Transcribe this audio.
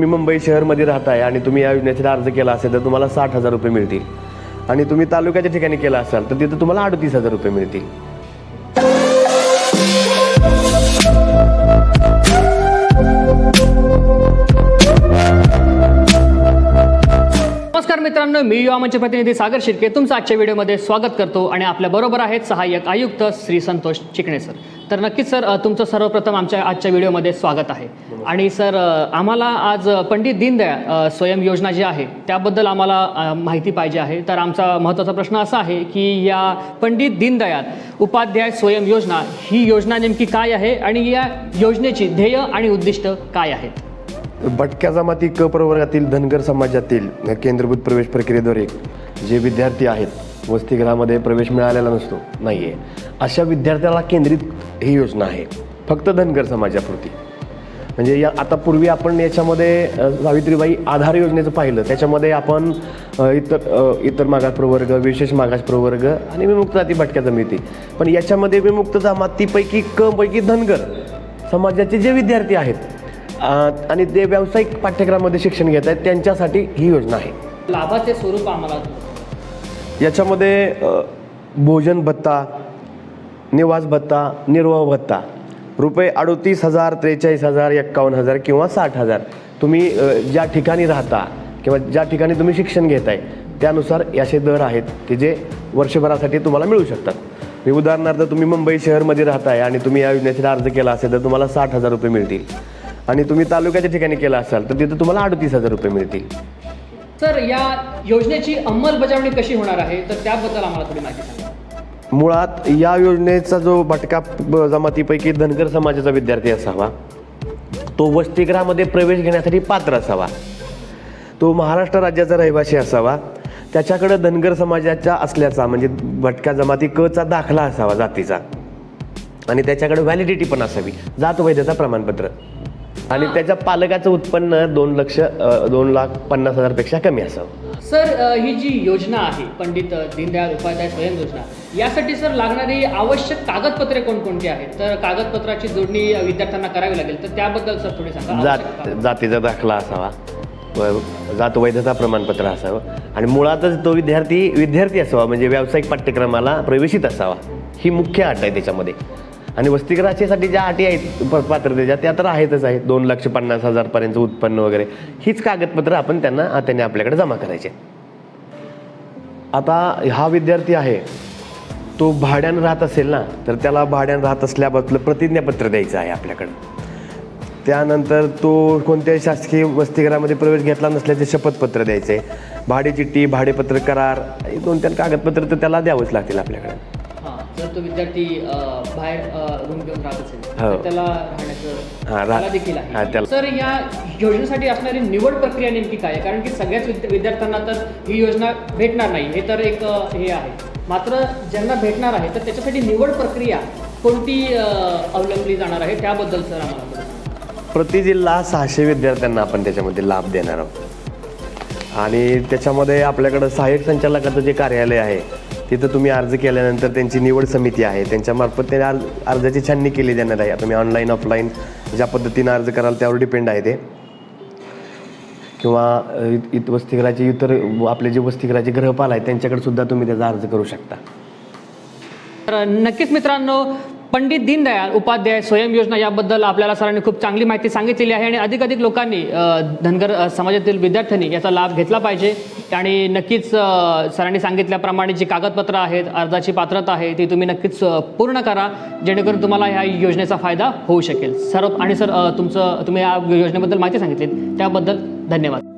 तुम्ही मुंबई शहरमध्ये राहताय आणि तुम्ही या योजनेचा अर्ज केला असेल तर तुम्हाला साठ हजार रुपये मिळतील. आणि तुम्ही तालुक्याच्या ठिकाणी केला असाल तर तिथं तुम्हाला अडतीस हजार रुपये मिळतील. नमस्कार मित्रांनो मी युवा मंच प्रतिनिधी सागर शिर्के. तुमचं आजच्या व्हिडिओमध्ये स्वागत करतो आणि आपल्या बरोबर आहेत सहाय्यक आयुक्त श्री संतोष चिकणे सर. तर नक्कीच सर तुमचं सर्वप्रथम आमच्या आजच्या व्हिडिओमध्ये स्वागत आहे. आणि सर आम्हाला आज पंडित दीनदयाळ स्वयं योजना जी आहे त्याबद्दल आम्हाला माहिती पाहिजे आहे. तर आमचा महत्त्वाचा प्रश्न असा आहे की या पंडित दीनदयाळ उपाध्याय स्वयं योजना ही योजना नेमकी काय आहे आणि या योजनेची ध्येय आणि उद्दिष्ट काय आहेत भटक्या जमाती क प्रवर्गातील धनगर समाजातील केंद्रभूत प्रवेश प्रक्रियेद्वारे जे विद्यार्थी आहेत वसतिगृहामध्ये प्रवेश मिळालेला नसतो. नाही आहे अशा विद्यार्थ्याला केंद्रित ही योजना आहे. फक्त धनगर समाजापुरती. म्हणजे या आता पूर्वी आपण याच्यामध्ये सावित्रीबाई आधार योजनेचं पाहिलं. त्याच्यामध्ये आपण इतर इतर मागास प्रवर्ग विशेष मागास प्रवर्ग आणि विमुक्त जाती भटक्या जमिती पण याच्यामध्ये विमुक्त जमातीपैकी कपैकी धनगर समाजाचे जे विद्यार्थी आहेत आणि ते व्यावसायिक पाठ्यक्रमामध्ये शिक्षण घेत आहेत त्यांच्यासाठी ही योजना आहे. लाभाचे स्वरूप आम्हाला याच्यामध्ये भोजन भत्ता निवास भत्ता निर्वाह भत्ता रुपये अडोतीस हजार त्रेचाळीस हजार एक्कावन्न हजार किंवा साठ हजार तुम्ही ज्या ठिकाणी राहता किंवा ज्या ठिकाणी तुम्ही शिक्षण घेताय त्यानुसार याचे दर आहेत की जे वर्षभरासाठी तुम्हाला मिळू शकतात. मी उदाहरणार्थ तुम्ही मुंबई शहरमध्ये राहताय आणि तुम्ही या योजनेचा अर्ज केला असेल तर तुम्हाला साठ हजार रुपये मिळतील. आणि तुम्ही तालुक्याच्या ठिकाणी केला असाल तर तिथं तुम्हाला अडतीस हजार रुपये मिळतील. सर या योजनेची अंमलबजावणी कशी होणार आहे? तर त्याबद्दल आम्हाला थोडी माहिती सांगा. मुळात या योजनेचा जो भटका ब- जमातीपैकी धनगर समाजाचा विद्यार्थी असावा तो वसतिगृहामध्ये प्रवेश घेण्यासाठी पात्र असावा तो महाराष्ट्र राज्याचा रहिवासी असावा त्याच्याकडे धनगर समाजाच्या असल्याचा म्हणजे भटक्या जमाती कचा दाखला असावा जातीचा. आणि त्याच्याकडे व्हॅलिडिटी पण असावी जात वैधता प्रमाणपत्र. आणि त्याच्या पालकाचं उत्पन्न दोन लक्ष दोन लाख पन्नास हजारपेक्षा कमी असावं. सर ही जी योजना आहे पंडित दीनदयाळ उपाध्याय स्वयं योजना यासाठी सर लागणारी आवश्यक कागदपत्रे कोणकोणती आहेत? तर कागदपत्राची जोडणी विद्यार्थ्यांना करावी लागेल तर त्याबद्दल सर थोडी सांगा. जात जातीचा दाखला असावा जात वैधता प्रमाणपत्र असावं आणि मुळातच तो विद्यार्थी विद्यार्थी असावा म्हणजे व्यावसायिक पाठ्यक्रमाला प्रवेशित असावा ही मुख्य अट आहे त्याच्यामध्ये. आणि वसतिगृहाच्यासाठी ज्या अटी आहेत प- पात्रतेच्या त्या तर आहेतच आहेत. दोन लक्ष पन्नास हजारपर्यंत उत्पन्न वगैरे. हीच कागदपत्रं आपण त्यांना त्यांनी आपल्याकडे जमा करायचे. आता हा विद्यार्थी आहे तो भाड्यानं राहत असेल ना तर त्याला भाड्यानं राहत असल्याबद्दल प्रतिज्ञापत्र द्यायचं आहे आपल्याकडं. त्यानंतर तो कोणत्याही शासकीय वसतिगृहामध्ये प्रवेश घेतला नसल्याचे शपथपत्र द्यायचे. भाडेचिठ्ठी भाडेपत्र करार हे दोन तीन कागदपत्र तर त्याला द्यावंच लागतील आपल्याकडे. जर तो विद्यार्थी बाहेर रूम घेऊन राहत असेल. हो. तर त्याला राहण्याचं रा- त्याला देखील हां, आहे त्याला- सर या योजनेसाठी असणारी निवड प्रक्रिया नेमकी काय आहे? कारण की सगळ्याच विद्या- विद्यार्थ्यांना तर ही योजना भेटणार नाही. हे तर एक अ, हे आहे. मात्र ज्यांना भेटणार आहे तर त्याच्यासाठी निवड प्रक्रिया कोणती अ, अवलंबली जाणार आहे? त्याबद्दल सर आम्हाला. प्रति जिल्हा सहाशे विद्यार्थ्यांना आपण त्याच्यामध्ये लाभ देणार आहोत. आणि त्याच्यामध्ये आपल्याकडं सहाय्यक संचालकाचं जे कार्यालय आहे तिथं तुम्ही अर्ज केल्यानंतर त्यांची निवड समिती आहे. त्यांच्यामार्फत त्या अर्ज अर्जाची छाननी केली जाणार आहे. तुम्ही ऑनलाईन ऑफलाईन ज्या पद्धतीनं अर्ज कराल त्यावर डिपेंड आहे ते. किंवा इत- इत वसतिगृहाचे इतर आपले जे वसतिगृहाचे ग्रहपाल आहेत त्यांच्याकडे सुद्धा तुम्ही त्याचा अर्ज करू शकता. तर नक्कीच मित्रांनो पंडित दीनदयाळ उपाध्याय स्वयं योजना याबद्दल आपल्याला सरांनी खूप चांगली माहिती सांगितलेली आहे आणि अधिक अधिक लोकांनी धनगर समाजातील विद्यार्थ्यांनी याचा लाभ घेतला पाहिजे. आणि नक्कीच सरांनी सांगितल्याप्रमाणे जी कागदपत्रं आहेत अर्जाची पात्रता आहे ती तुम्ही नक्कीच पूर्ण करा. जेणेकरून तुम्हाला ह्या योजनेचा फायदा होऊ शकेल. सर्व आणि सर तुमचं तुम्ही या योजनेबद्दल माहिती सांगितली त्याबद्दल धन्यवाद.